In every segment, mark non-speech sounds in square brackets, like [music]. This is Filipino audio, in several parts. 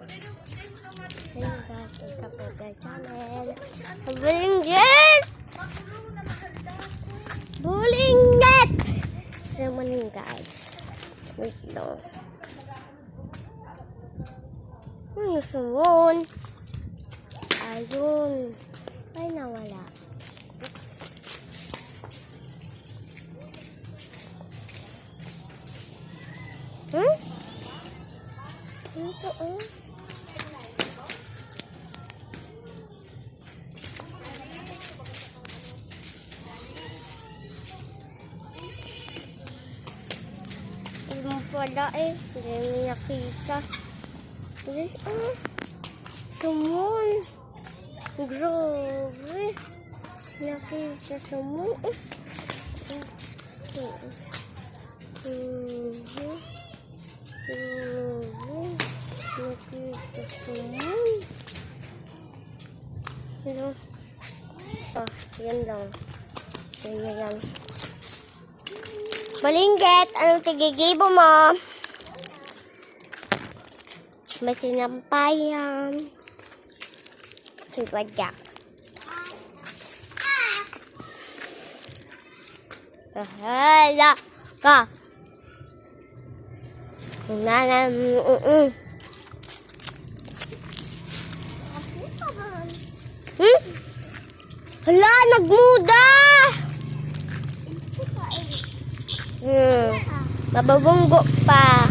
Ayun guys, welcome to the channel. Bulingget! Bulingget! Sumunin guys. Wait lang. Ano sumun? Ayun. Ay, nawala. Hmm? Ito, oh. Hindi mo pala eh. Hindi mo nakita. Hindi, ah. Sumon. Grabe. Nakita sumon. Eh. Grabe. Grabe. Nakita sumon. Ano? Ah, yan lang. Yan na yan. Balingget, anong tigigibo mo? May sinampayan. Hiwadyak. Bahala ka. Nanam, mm Hmm? Hala, nagmuda! Hmm. Mababunggo pa.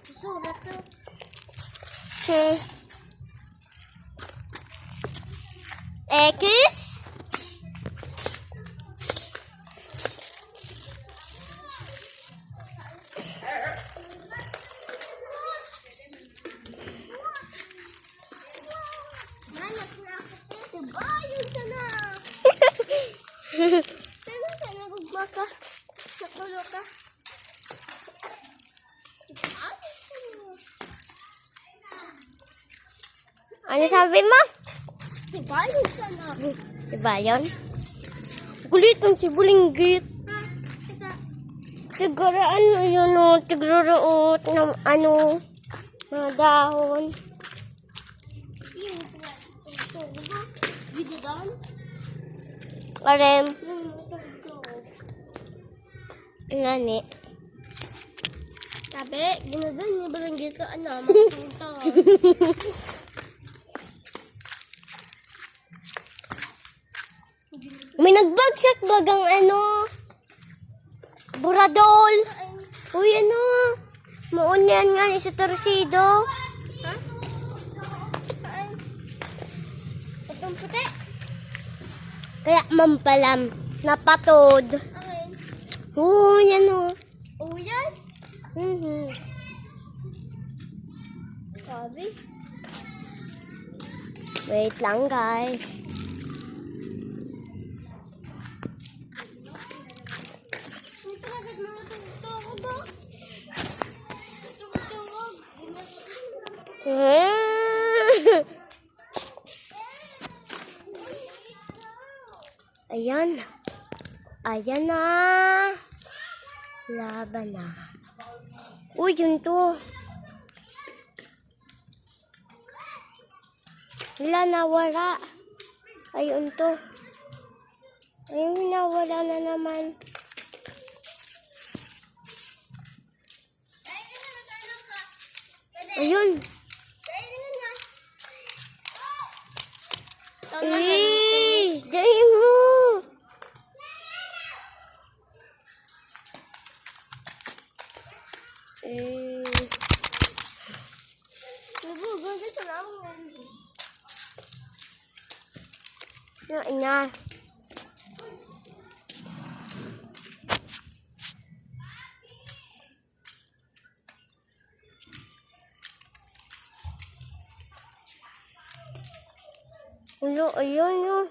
Surat to. Hmm. Eh, Chris? Ano sabi mo? Diba? Yun ka na. Diba yun? Kulit ng si Bulinggit. Siguro ano yun o, tigruruot ng ano, mga dahon. Ito. nani. Sabi, ginagano niya ba lang dito? Ano? [laughs] Makapunta. May nagbagsak bagang ano, buradol. Uy, ano, maunyan nga ni sa torsido. Ha? Itong puti? Kaya mampalam, napatod. Akin. Oo, yan o. Yan? Sabi. Wait lang, guys. May palagad mga tungtong ba? Tungtong. Ayan. Ayan na. Laban na. Uy, yun to. Wala, nawala. Ayun to. Ayun, nawala na naman. Ayun. Eh, dahil mo. Eh, Nagugulat sa namin. na, na. Ulo, ayun yun.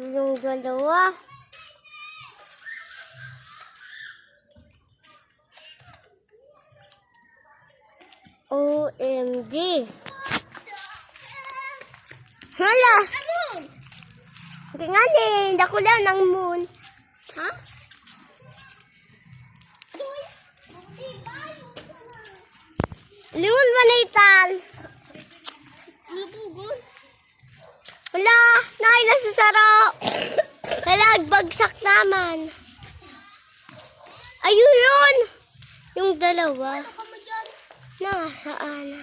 Yung. OMG! Hala! Ano? Hindi nga din, dakula ng moon. Ha? Limon ba na ital? Wala, naay nasusaro. Halag, bagsak naman. Ayun yun! Yung dalawa. Nasaan?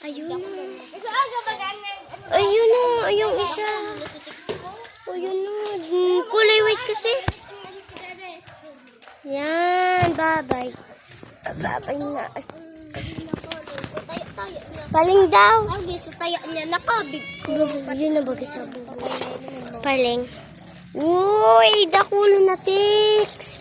Ayun na. Ito aga mag-anan. Ayun na, yung isa. Ko. Ayun na. Hmm, Kulay white kasi. Yan, babay. Babay na. Paling daw. Ang gusto tayo niya nakabig ko. Yun na bagay sa. Paling. Uy, dakulo na tiks.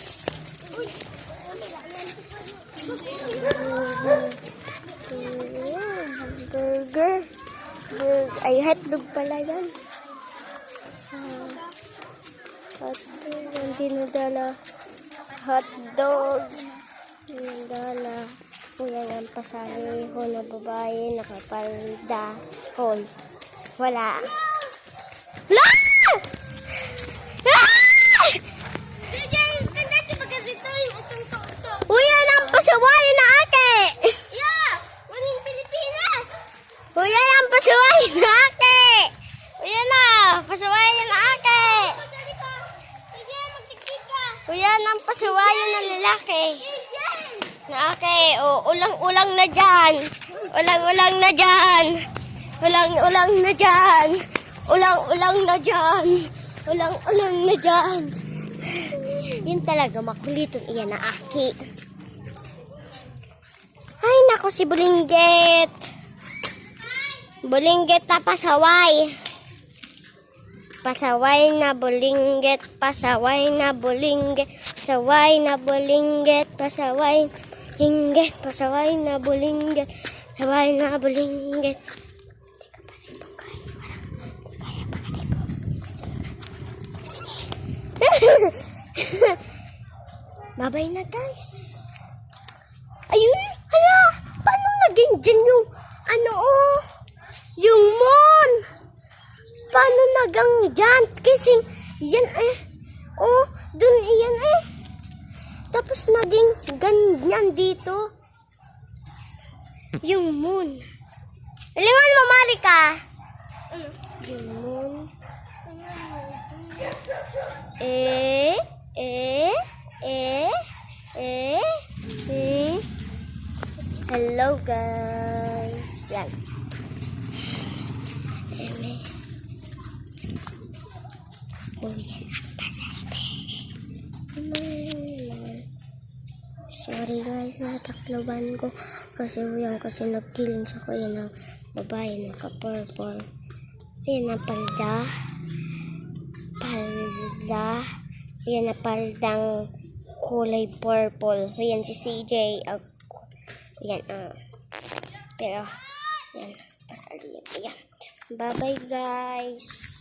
Ay, hotdog pala yan. Ah, Hotdog. Ang dinadala. Hotdog. Dinadala. Yan ang pasaliho na babae nakapalda. Hon. Wala. La! Ah! Sige, ganda si magkasito yung utong sa utong. Uy, yan ang pasuway na ake! Yeah! Waling Pilipinas! Uy, pasuway na ake! Uy, yan na! Pasuway na ake! Madali ka! Sige, magtiktik ka! Uy, yan ang pasuway na lalaki. Na ake, o, ulang-ulang na dyan. Ulang-ulang na dyan. Ulang-ulang na dyan. Ulang-ulang na dyan. Ulang-ulang na dyan. Yun talaga makulitong iyan na aki. Ay, nako si Bulingget. Bulingget na pasaway. Pasaway na bulingget, pasaway na bulingget, pasaway na bulingget, pasaway hinggit, pasaway na bulingget, pasaway na po. [laughs] Babay na guys. Ayun, hala, paano naging dyan yung, ano oh, yung mon? Paano nagang dyan? Kasi, yan eh, oh, dun yan eh. Tapos naging ganyan dito. Yung moon. Lingon mo, Marika. Yung moon. Eh, eh, eh, eh, eh. Hello, guys. Yan. Eme. Yan ang pasabi. Sorry guys, natakloban ko. Kasi yan, kasi nagkiling sa kuya ng babae na ka-purple. Ayan ang palda. Palda. Ayan na paldang kulay purple. Ayan si CJ. Ako. Ayan, ah. Pero, ayan, pasali yan. Ayan. Bye-bye guys.